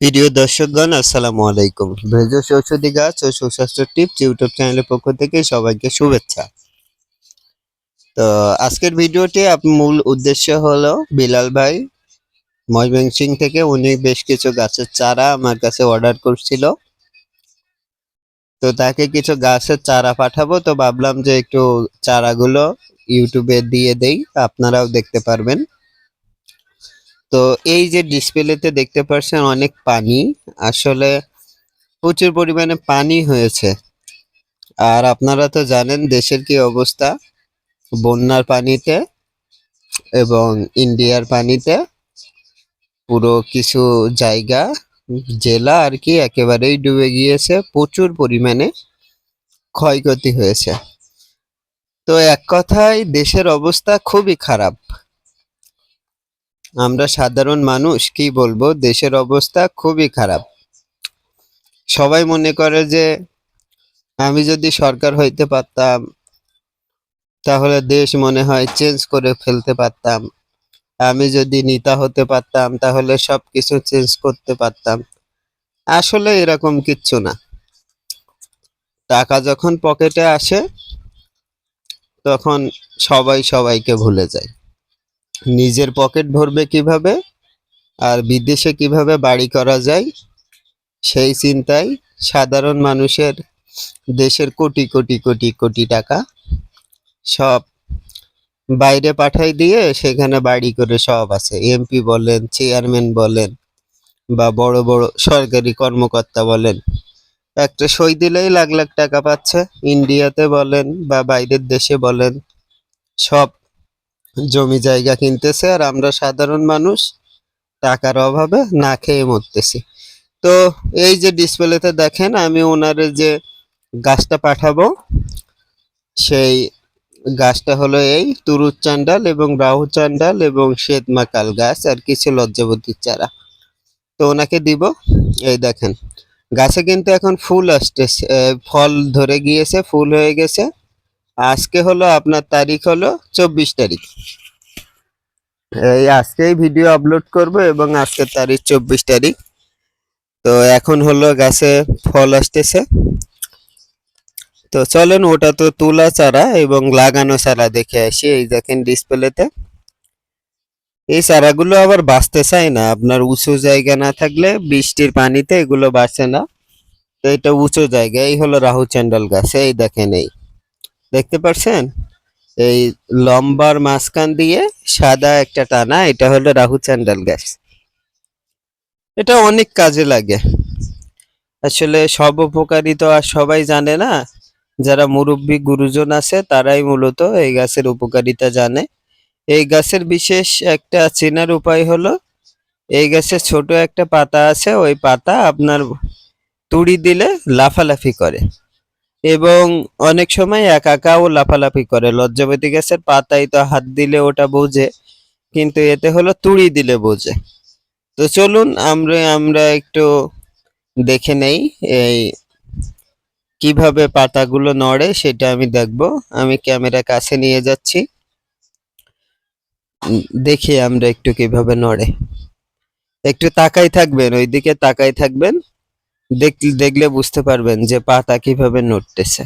প্রিয় দর্শকগণ, আসসালামু আলাইকুম। ভেষজ ঔষধি গাছ ও সুস্বাস্থ্য টিপস ইউটিউব চ্যানেলের পক্ষ থেকে সবাইকে শুভেচ্ছা। তো আজকের ভিডিওটি মূল উদ্দেশ্য হলো, বিলাল ভাই ময়মনসিং থেকে উনি বেশ কিছু গাছের চারা আমার কাছে অর্ডার করছিল। তো তাকে কিছু গাছের চারা পাঠাবো, তো ভাবলাম যে একটু চারাগুলো ইউটিউবে দিয়ে দেই, আপনারাও দেখতে পারবেন। তো এই যে ডিসপ্লেতে দেখতে পাচ্ছেন অনেক পানি। আসলে প্রচুর পরিমাণে পানি হয়েছে। আর আপনারা তো জানেন দেশের কি অবস্থা বন্যার পানিতে এবং ইন্ডিয়ার পানিতে। পুরো কিছু জায়গা, জেলা আর কি একেবারেই ডুবে গিয়েছে। প্রচুর পরিমাণে ক্ষয়ক্ষতি হয়েছে। তো এক কথায় দেশের অবস্থা খুবই খারাপ। আমরা সাধারণ মানুষ, কি বলব? দেশের অবস্থা খুবই খারাপ। সবাই মনে করে যে, আমি যদি সরকার হইতে পারতাম, তাহলে দেশ মনে হয় চেঞ্জ করে ফেলতে পারতাম। আমি যদি নেতা হতে পারতাম, তাহলে সবকিছু চেঞ্জ করতে পারতাম। আসলে এরকম কিচ্ছু না। টাকা যখন পকেটে আসে, তখন সবাই সবাইকে ভুলে যায়। নিজের পকেট ভরবে কীভাবে আর বিদেশে কীভাবে বাড়ি করা যায়, সেই চিন্তায় সাধারণ মানুষের দেশের কোটি কোটি কোটি কোটি টাকা সব বাইরে পাঠাই দিয়ে সেখানে বাড়ি করে সব আছে। এমপি বলেন, চেয়ারম্যান বলেন বা বড় বড় সরকারি কর্মকর্তা বলেন, একটা সই দিলেই লাখ লাখ টাকা পাচ্ছে। ইন্ডিয়াতে বলেন বা বাইরের দেশে বলেন, সব জমি জায়গা কিনতেছে আর আমরা সাধারণ মানুষ, টাকার অভাবে না খেয়ে মরতেছি। তো এই যে ডিসপ্লেতে দেখেন, আমি ওনারে যে গাছটা পাঠাবো, সেই গাছটা হলো এই তুরুচ চান্ডাল এবং রাহু চান্ডাল এবং শ্বেত মাকাল গাছ আর কিছু লজ্জাবতীর চারা। তো ওনাকে দিব, এই দেখেন। গাছে কিন্তু এখন ফুল আসতেছে ফল ধরে গিয়েছে, ফুল হয়ে গেছে। আজকে হলো আপনার তারিখ হলো চব্বিশ তারিখ। এই আজকেই ভিডিও আপলোড করব এবং আজকের তারিখ চব্বিশ তারিখ। তো এখন হলো গাছে ফল আসতেছে। তো চলেন ওটা তো তোলা চারা এবং লাগানো চারা দেখে আসি, এই দেখেন ডিসপ্লেতে এই চারাগুলো আবার বাঁচতে চায় না, আপনার উঁচু জায়গা না থাকলে বৃষ্টির পানিতে এগুলো বাঁচে না। তো এটা উঁচু জায়গা, এই হলো রাহু চ্যান্ডাল গাছ, এই দেখেন এই। দেখতে পাচ্ছেন এই লম্বার মাঝখান দিয়ে সাদা একটা টানা, এটা হলো রাহু চ্যান্ডাল গাছ। এটা অনেক কাজে লাগে। আসলে সব উপকারী তো আর সবাই জানে না, যারা মুরব্বী গুরুজন আছে তারাই মূলত এই গাছের উপকারিতা জানে। এই গাছের বিশেষ একটা চেনার উপায় হলো, এই গাছের ছোট একটা পাতা আছে, ওই পাতা আপনার তুড়ি দিলে লাফালাফি করে। এবং অনেক সময় একা একাও লাফালাফি করে। লজ্জাবতী গাছের পাতায় তো হাত দিলে ওটা বোঝে, কিন্তু এতে হলো তুড়ি দিলে বোঝে। তো চলুন, আমরা আমরা একটু দেখে নেই এই কীভাবে পাতাগুলো নড়ে, সেটা আমি দেখব। আমি ক্যামেরা কাছে নিয়ে যাচ্ছি। দেখি আমরা একটু কীভাবে নড়ে। একটু তাকাই থাকবেন, ওইদিকে তাকাই থাকবেন। দেখলে বুঝতে পারবেন যে পাতা কীভাবে নড়তেছে।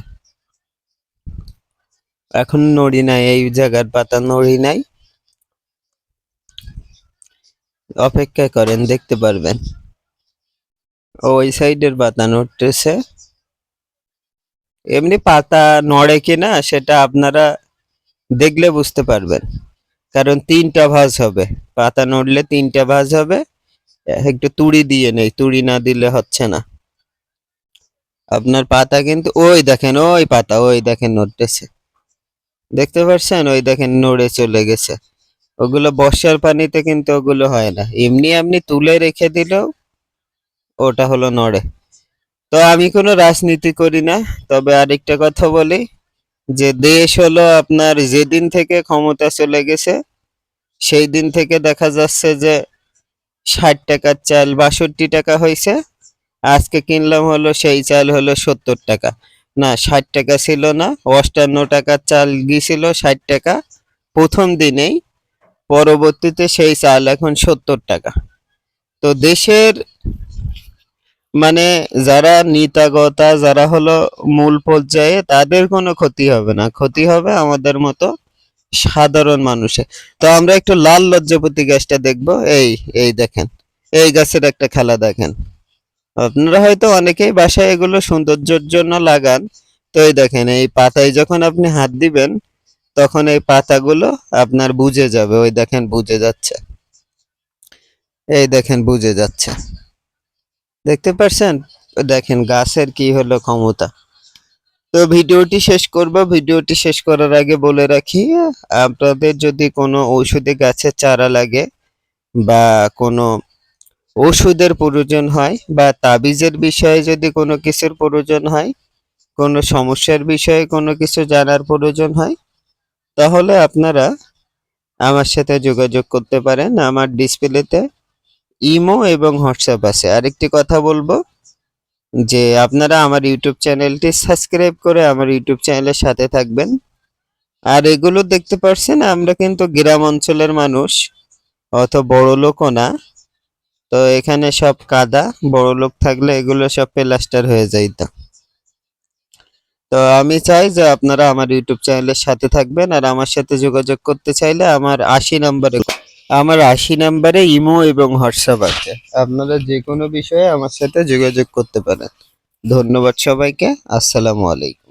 এখন নড়ি নাই, এই জায়গার পাতা নড়ি নাই। অপেক্ষা করেন, দেখতে পারবেন। ওই সাইডের পাতা নড়তেছে। এমনি পাতা নড়ে কিনা, সেটা আপনারা দেখলে বুঝতে পারবেন। কারণ তিনটা ভাঁজ হবে। পাতা নড়লে তিনটা ভাঁজ হবে। একটু তুড়ি দিয়ে নেই, তুড়ি না দিলে হচ্ছে না। আপনার পাতা কিন্তু ওই দেখেন, ওই পাতা, ওই দেখেন নড়তেছে। দেখতে পাচ্ছেন ওই দেখেন নড়ে চলে গেছে। ওগুলো বর্ষার পানিতে কিন্তু ওগুলো হয় না। এমনি এমনি তুলে রেখে দিলেও ওটা হলো নড়ে। তো আমি কোনো রাজনীতি করি না, তবে আরেকটা কথা বলি, যে দেশ হলো আপনার যেদিন থেকে ক্ষমতা চলে গেছে, সেই দিন থেকে দেখা যাচ্ছে যে ষাট টাকার চাল বাষট্টি টাকা হয়েছে আজকে কিনলাম হলো সেই চাল হলো সত্তর টাকা। না, ষাট টাকা ছিল না, অষ্টান্ন টাকার চাল গিয়েছিল ষাট টাকা। প্রথম দিনেই, পরবর্তীতে সেই চাল এখন সত্তর টাকা। তো দেশের মানে যারা নিতাগতা, যারা হলো মূল পর্যায়ে, তাদের কোনো ক্ষতি হবে না। ক্ষতি হবে আমাদের মতো সাধারণ মানুষের। তো আমরা একটু লাল লজ্জাপতি গাছটা দেখব। এই এই দেখেন। এই গাছের একটা খেলা দেখেন। আপনারা হয়তো অনেকেই বাসায় এগুলো সৌন্দর্যের জন্য লাগান। তো এই দেখেন, এই পাতায় যখন আপনি হাত দিবেন, তখন এই পাতাগুলো আপনার বুঝে যাবে। ওই দেখেন, বুঝে যাচ্ছে। এই দেখেন, বুঝে যাচ্ছে। দেখতে পারছেন? দেখেন, গাছের কি হলো ক্ষমতা। তো ভিডিওটি শেষ করব। ভিডিওটি শেষ করার আগে বলে রাখি, আপনাদের যদি কোনো ঔষধি গাছের চারা লাগে বা কোনো ওষুধের প্রয়োজন হয় বা তাবিজের বিষয়ে যদি কোনো কিছুর প্রয়োজন হয়, কোনো সমস্যার বিষয়ে কোনো কিছু জানার প্রয়োজন হয়, তাহলে আপনারা আমার সাথে যোগাযোগ করতে পারেন। আমার ডিসপ্লেতে ইমো এবং হোয়াটসঅ্যাপ আছে। আরেকটি কথা বলব যে আপনারা আমার ইউটিউব চ্যানেলটি সাবস্ক্রাইব করে আমার ইউটিউব চ্যানেলের সাথে থাকবেন। আর এগুলো দেখতে পারছেন, আমরা কিন্তু গ্রাম অঞ্চলের মানুষ, অত বড় লোকও না। তো এখানে সব কাদা, বড় লোক থাকলে এগুলো সব প্লাস্টার হয়ে যাইত তো আমি চাই যে আপনারা আমার ইউটিউব চ্যানেলের সাথে থাকবেন আর আমার সাথে যোগাযোগ করতে চাইলে আমার আশি নম্বরে, আমার আশি নাম্বারে ইমো এবং হোয়াটসঅ্যাপ আছে। আপনারা যে কোনো বিষয়ে আমার সাথে যোগাযোগ করতে পারেন। ধন্যবাদ সবাইকে। আসসালামু আলাইকুম।